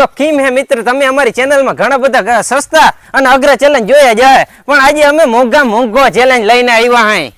તો કેમ હે મિત્ર તમે અમારી ચેનલમાં ઘણા બધા સસ્તા અને અગ્ર ચેલેન્જ જોયા જાય. પણ આજે અમે મોંઘા મોંઘો ચેલેન્જ લઈને આવ્યા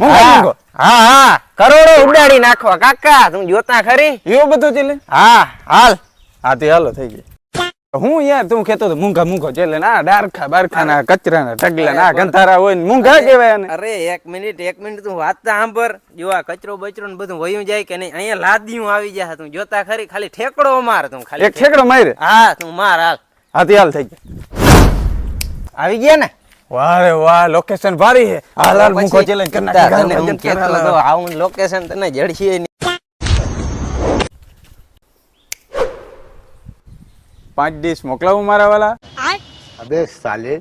હા. હા હા. કરોડો ઉડાડી નાખવા. કાકા તું જોતા ખરી? એવું બધું ચાલે? હા. હાલ. હા તે હાલો થઈ ગઈ. હું યાર તું કેતો તો મૂંઘા મૂંઘો એટલે ના ડારખા બારખાના કચરાના ઢગલા ના ગંધારા હોય ને મૂંઘા કહેવાય અરે એક મિનિટ એક મિનિટ તું વાત સાંભળ. જો આ કચરો બચરો ને બધું વયું જાય કે નહીં અહીંયા લાદીયું આવી જાય તું જોતા ખરી ખાલી ઠેકડો માર તું ખાલી એક ઠેકડો માર હા તું માર હાલ. હાથી હાલ થઈ ગયા. આવી ગયા ને? વારે વાહ લોકેશન ભારી હે હાલ હાલ મૂંઘો ચેલેન્જ કરી તાર નાખી તને હું કેતો હતો, આવું લોકેશન તને જડશે નહીં પાંચ ડીશ મોકલાવું મારા વાલા? અબે સાલે.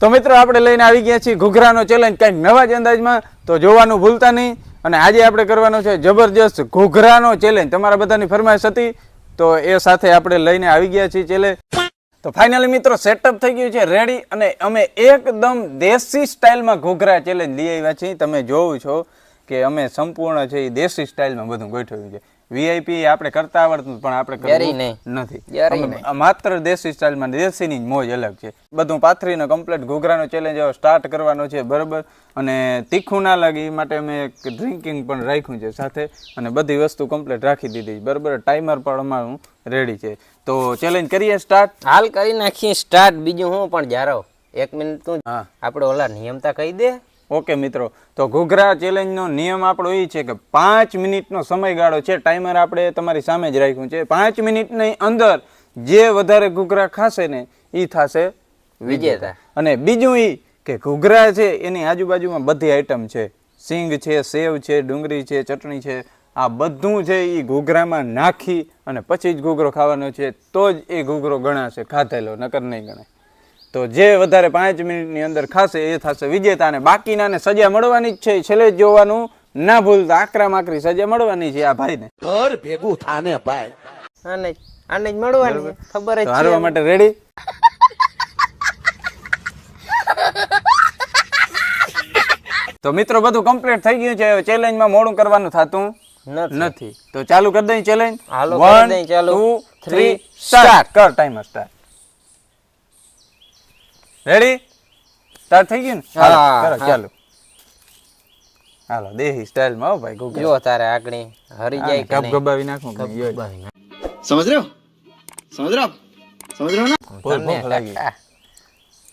તો મિત્રો આપણે લઈને આવી ગયા છીએ ઘૂઘરાનો ચેલેન્જ કંઈક નવા જ અંદાજમાં તો જોવાનું ભૂલતા નહીં. અને આજે આપણે કરવાનું છે જબરજસ્ત ઘૂઘરાનો ચેલેન્જ તમારા બધાની ફરમાઈશ હતી. તો એ સાથે આપણે લઈને આવી ગયા છીએ ચેલે તો ફાઇનલી મિત્રો સેટઅપ થઈ ગયું છે રેડી અને અમે એકદમ દેશી સ્ટાઇલમાં ઘૂઘરા ચેલેન્જ લઈ આવ્યા છીએ. તમે જોવું છો કે અમે સંપૂર્ણ છે એ દેશી સ્ટાઇલમાં બધું ગોઠવ્યું છે. વીઆઈપી આપણે કરતા આવડતું પણ આપણે કરવું. નથી. માત્ર દેશી સ્ટાઇલમાં દેશીની જ મોજ અલગ છે. બધું પાથરીને કમ્પ્લીટ ઘૂઘરાનો ચેલેન્જ હવે સ્ટાર્ટ કરવાનો છે બરાબર? અને તીખું ના લાગે એ માટે અમે એક ડ્રિંકિંગ પણ રાખ્યું છે સાથે. અને બધી વસ્તુ કમ્પ્લીટ રાખી દીધી છે. બરાબર? ટાઈમર પણ અમારું રેડી છે. તો ચેલેન્જ કરીએ સ્ટાર્ટ હાલ કરી નાખીએ સ્ટાર્ટ બીજું હું પણ જારો. એક મિનિટ તું આપણે ઓલા નિયમતા કહી દે. ઓકે મિત્રો. તો ઘૂઘરા ચેલેન્જનો નિયમ આપણો એ છે કે પાંચ મિનિટનો સમયગાળો છે. ટાઈમર આપણે તમારી સામે જ રાખ્યું છે. પાંચ મિનિટની અંદર જે વધારે ઘૂઘરા ખાશે ને એ થશે વિજેતા. અને બીજું એ કે ઘૂઘરા છે એની આજુબાજુમાં બધી આઈટમ છે. સિંગ છે સેવ છે ડુંગળી છે ચટણી છે. આ બધું છે એ ઘૂઘરામાં નાખી અને પછી જ ઘૂઘરો ખાવાનો છે. તો જ એ ઘૂઘરો ગણાશે. ખાધેલો નકર નહીં ગણાય. તો જે વધારે પાંચ મિનિટની અંદર ખાશે એ થશે વિજેતા અને બાકીનાને સજા મળવાની જ છે. છેલ્લે જોવાનું. ના ભૂલતા આકરા માકરી સજા મળવાની છે આ ભાઈને. ઘર ભેગું થાને ભાઈ. આને આને મળવાની ખબર છે હારવા માટે રેડી તો મિત્રો બધું કમ્પ્લીટ થઈ ગયું છે. ચેલેન્જમાં મોડું કરવાનું થતું નથી. તો ચાલુ કરી દઈ ચેલેન્જ હાલો કરી દઈએ ચાલુ. 3 સ્ટાર્ટ કર ટાઈમર સ્ટાર્ટ રેડી સ્ટાર્ટ થઈ ગયું ને? હાલો ચાલો. હાલો દેહી સ્ટાઇલમાં ભાઈ ગુગલ જો તારે આગણી હરી જાય કપ ગબાવી નાખું સમજ રહ્યો? સમજ રહ્યો? સમજ રહ્યો ને? ભૂખ લાગી.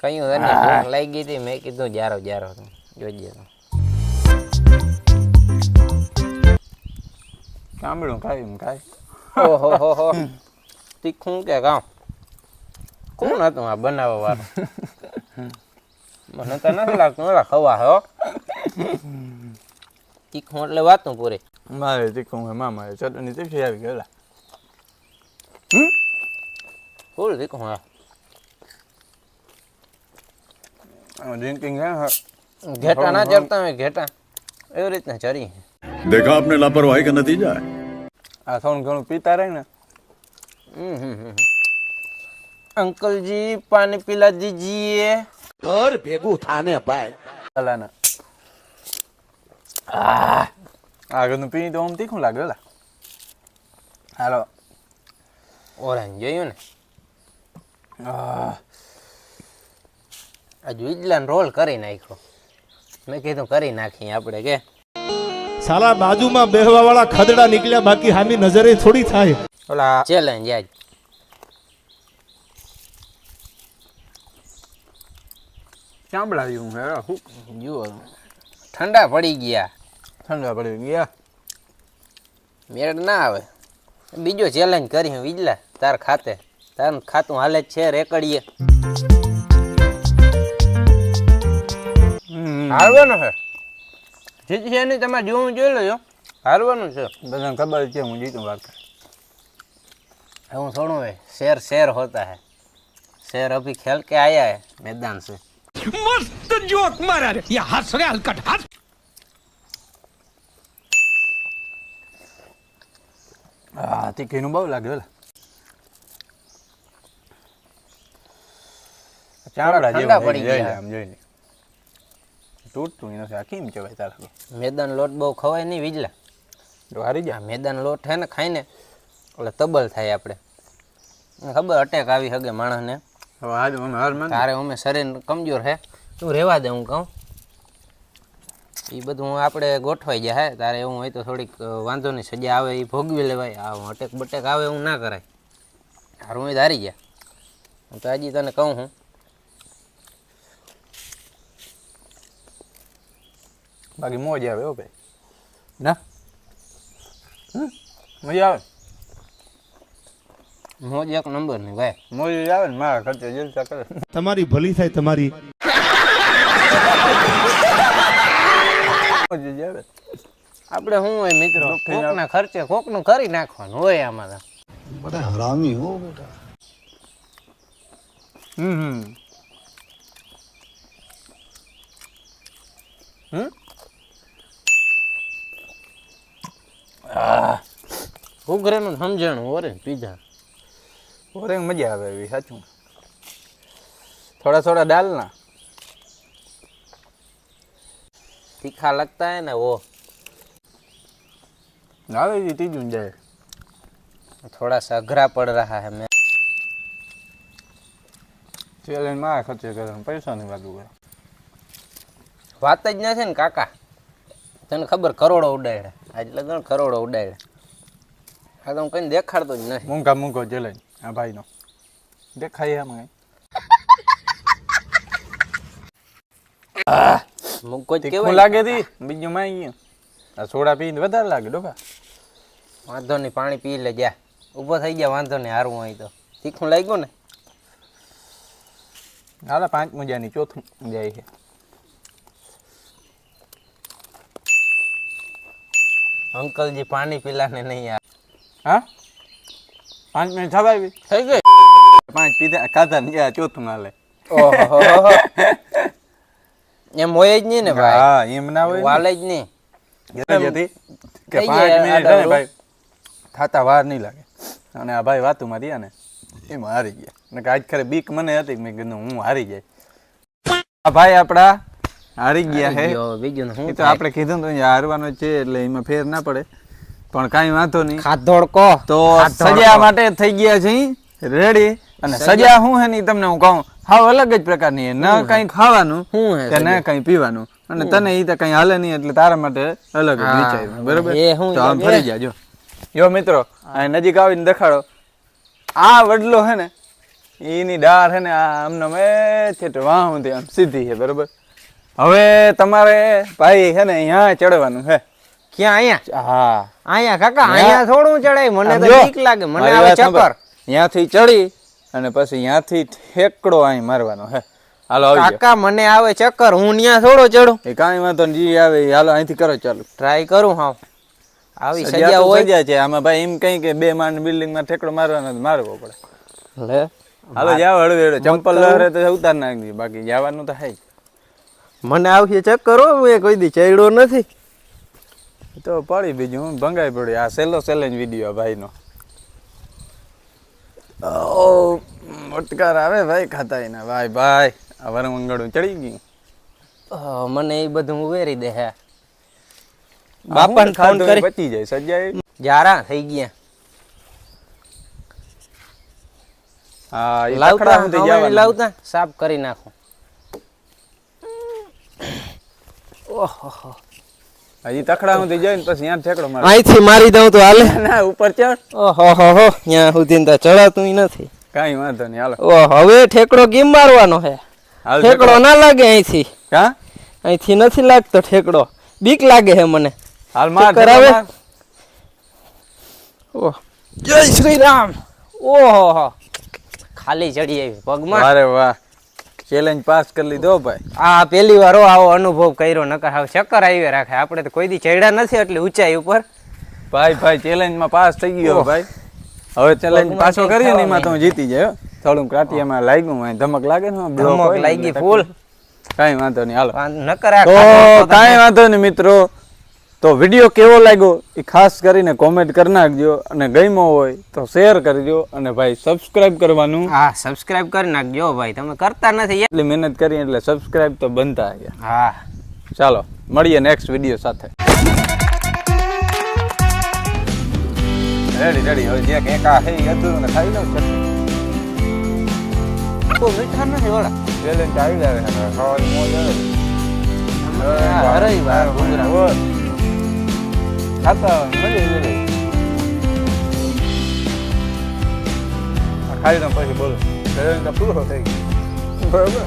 કયું એને ભૂખ લાગી ગઈ હતી મેં કીધું જારો જારો. જોજે. તો કામડું ખાયું ખાય. ઓહો હો હો. તીખું કે કામ? કોણ હતું આ બનાવવા વાળું? મને તો નથી લાગતું ઓલા ખવા હો. તીખું એટલે વાતું પૂરી. મારે તીખું હે મામા ચટણી તીખી આવી ગયેલા ફૂલ તીખું હા ઘેટા ના ચરતા હોય ઘેટા. એવી રીતના ચરી. દેખા આપને લાપરવાહી કે નતીજા આ થોડું ઘણું પીતા રહે ને. હમ હમ હમ. અંકલજી પાણી પીલા દીજીએ ઘર ભેગું થાને ભાઈ. અલાના. આગળનું પીણી તો આમ તીખું લાગે લા હાલો. ઓરેન્જ જોયું ને? હજુ ઈજલાને રોલ કરી નાખ્યો. મેં કીધું કરી નાખીએ આપણે કે. સાલા બાજુમાં બેહવા વાળા ખદડા નીકળ્યા બાકી હામી નજરે થોડી થાય. ઓલા ચેલેન્જ આજ. ચાંબડાવ્યું હું શું જુઓ. ઠંડા પડી ગયા. ઠંડા પડી ગયા? મેળ ના આવે. બીજો ચેલેન્જ કરી હું વીજલા તાર ખાતે. તાર ખાતું હાલે જ છે રેકડીએ. હારવાનો છે. જીત છે નહીં તમારે જોવું જોઈ લેજો. હારવાનું છે. બધાને ખબર છે હું જીતું વાત હું થોડું શેર શેર હોતા હે. શેર અભી ખેલ કે આયા હે? મેદાન છે. મસ્ત જોક મારા રે યા હસ રે હલકટ હસ આ તીખીનું બહુ લાગે ચામડા જેવા પડી ગયા. જોઈ જોઈને તૂટતું નથી આ કેમ કહેવાય તારા મેદાન લોટ બહુ ખવાય નહીં વીજલા જો હારી જા મેદાન લોટ હે ને ખાઈને એટલે તબલ થાય આપણે. ખબર અટેક આવી શકે માણસને. હવે આજ હું હાર માન તારે અમે શરીર કમજોર હે. તું રહેવા દે હું કહું. એ બધું આપણે ગોઠવાઈ જાય હે. તારે એવું હોય તો થોડીક વાંધો નહીં સજા આવે એ ભોગવી લેવાય. આ અટેક બટેક આવે એવું ના કરાય. તારું એ ધારી હારી ગયા હું તો હજી તને કહું હું. બાકી મોજ આવે હો ભાઈ. ના? મજા આવે? મોજ એક નંબરની ભાઈ. મોજ આવે ને મારા ખર્ચે જલસા કરે તમારી ભલી થાય તમારી. મોજ આવે. આપણે શું હોય મિત્રો? કોકના ખર્ચે કોકનું કરી નાખવાનું હોય આમાં બેટા. હમ હમ. ઉઘરેનું સમજણ ઓરે પીઝા પતંગ મજા આવે એવી સાચું? થોડા થોડા ડાલના તીખા લગતા હે ને વો. આવે છે ત્રીજું જાય થોડા સા અઘરા પડ રહ્યા હે મેં. ચેલેન્જમાં ખર્ચે કરે પૈસા ની વાત કરે વાત જ ના છે ને કાકા. તને ખબર કરોડો ઉડાડ્યા. આજ લગન કરોડો ઉડાડે આ તો કઈ દેખાડતો જ નથી. મૂંઘા મૂંઘો જલે આ ભાઈનો દેખાય એમ કઈ મૂકો કેવાય લાગે તી બીજું માં ગયું આ સોડા પીને વધારે લાગે ડોકા. વાંધો નહીં પાણી પી લે જા. ઊભો થઈ ગયા વાંધો નહીં હારું હોય તો. તીખું લાગ્યું ને? હાલા પાંચ મજાની ચોથું જાય છે. અંકલજી પાણી પીલાને નહીં યાર હા? પાંચ મિનિટ થવા આવી થઈ ગઈ? પાંચ પીધા ખાધા ને જ્યાં ચોથું હાલે ઓહો એમ હોય જ નહીં ને ભાઈ. હા એમ ના હોય વાલે જ નહીં. કે પાંચ મિનિટ ને ભાઈ. થાતા વાર નહીં લાગે. અને આ ભાઈ વાતુમાં રહ્યા ને એમાં હારી ગયા. ને આજ ખરે બીક મને હતી મેં કીધું હું હારી જાય આ ભાઈ આપડા હારી ગયા હે. બીજું તો આપણે કીધું તો હારવાનો છે એટલે એમાં ફેર ના પડે. પણ કાંઈ વાંધો નહીં. ખાધોડ કો તો સજા માટે થઈ ગયા છે રેડી અને સજા શું હે ની તમને હું કહું? હાવ અલગ જ પ્રકારની ન કઈ ખાવાનું કે ન કઈ પીવાનું. અને તને ઈ તો કઈ હાલે નહીં એટલે તારા માટે અલગ વિચાર્યું બરોબર? એ હું તો આમ ફરી જો મિત્રો આ નજીક આવીને દેખાડો. આ વડલો હે ને એની ડાળ હે ને આ આમને મેં છે તે વાહ આમ સીધી છે બરોબર? હવે તમારે ભાઈ હે ને અહીંયા ચડવાનું હે. ક્યાં અહીંયા હા. અહીંયા કાકા અહીંયા થોડું ચડાય મને તો? બીક લાગે મને આવે ચક્કર. ત્યાંથી ચડી અને પછી ત્યાંથી ઠેકડો અહીં મારવાનો હે. હાલો આવી કાકા મને આવે ચક્કર હું ત્યાં થોડો ચડું. એ કાંઈ વાંધો નહીં જી આવે હાલો અહીંથી કરો ચાલુ. ટ્રાય કરું હા આવી સજા હોય. સજા છે આમાં ભાઈ એમ કઈ કે બે માળ બિલ્ડિંગમાં ઠેકડો મારવાનો તો મારવો પડે. લે. હાલો જાવ હળવે હળવે. ચંપલ લહેરે તો ઉતાર નાખી બાકી જવાનું તો હે મને આવશે ચક્કર હો હું કોઈ દી ચડ્યો નથી. એ તો પડી બીજું હું ભંગાઈ પડી આ સહેલો ચેલેન્જ વીડિયો ભાઈનો. ઓ મોટકાર આવે ભાઈ ખાતા એના. ભાઈ ભાઈ આ વરમંગળું ચડી ગયું. મને એ બધું ઉવેરી દે હે. બાપાને ફોન કરી. બચી જાય સજાય જારા થઈ ગયા. લાવતા લાવતા સાફ કરી નાખું. ઓહો હજી તખડા સુધી જાય ને પછી ત્યાં ઠેકડો મારે. અહીંથી મારી દઉં તો હાલે. ના ઉપર ચડ ઓહો હો હો ત્યાં સુધી તો ચડાતું નથી. કાઈ વાંધો નહીં હાલો. ઓ હવે ઠેકડો કેમ મારવાનો હે? ઠેકડો ના લાગે અહીંથી. હા અહીંથી નથી લાગતો ઠેકડો. બીક લાગે હે મને. હાલ માર કરાવે ઓ જય શ્રી રામ. ઓહો ખાલી ચડી આવી. પગમાં. અરે વાહ. ચેલેન્જ પાસ કરી લીધો ભાઈ. આ પહેલી વાર આવો અનુભવ કર્યો નકર હવે ચક્કર આવી રાખે. આપણે તો કોઈ દી ચડ્યા નથી એટલે ઊંચાઈ ઉપર. ભાઈ ભાઈ ચેલેન્જમાં પાસ થઈ ગયો ભાઈ. હવે ચેલેન્જ પાછો કરીએ ને એમાં તો હું જીતી જાય થોડું થોડુંક રાતિયામાં લાગ્યું ધમક લાગે ને ધમક લાગી ફૂલ. કાંઈ વાંધો નહીં હાલો. નકર કાંઈ વાંધો નહીં મિત્રો. તો વીડિયો કેવો લાગ્યો એ ખાસ કરીને કોમેન્ટ કરી નાખજો અને ગમ્યો હોય તો શેર કરજો અને ભાઈ સબસ્ક્રાઇબ કરવાનું. હા સબસ્ક્રાઇબ કરી નાખજો ભાઈ. તમે કરતા નથી. એટલી મહેનત કરી એટલે સબસ્ક્રાઇબ તો બનતા હા. ચાલો મળીએ નેક્સ્ટ વીડિયો સાથે. રેડી રેડી હવે જે કંઈક આ હે હતું ને ખાઈ લઉં ચટણી બહુ મીઠા નથી વડા ચેલેન્જ આવી જાય છે ખાવાની મોજ આવે. આ હરાઈ વાર ઘૂઘરા હોય. ખાતા મળી મળી ખાલી તમે પછી બોલો તો પૂરો થઈ ગયો બરોબર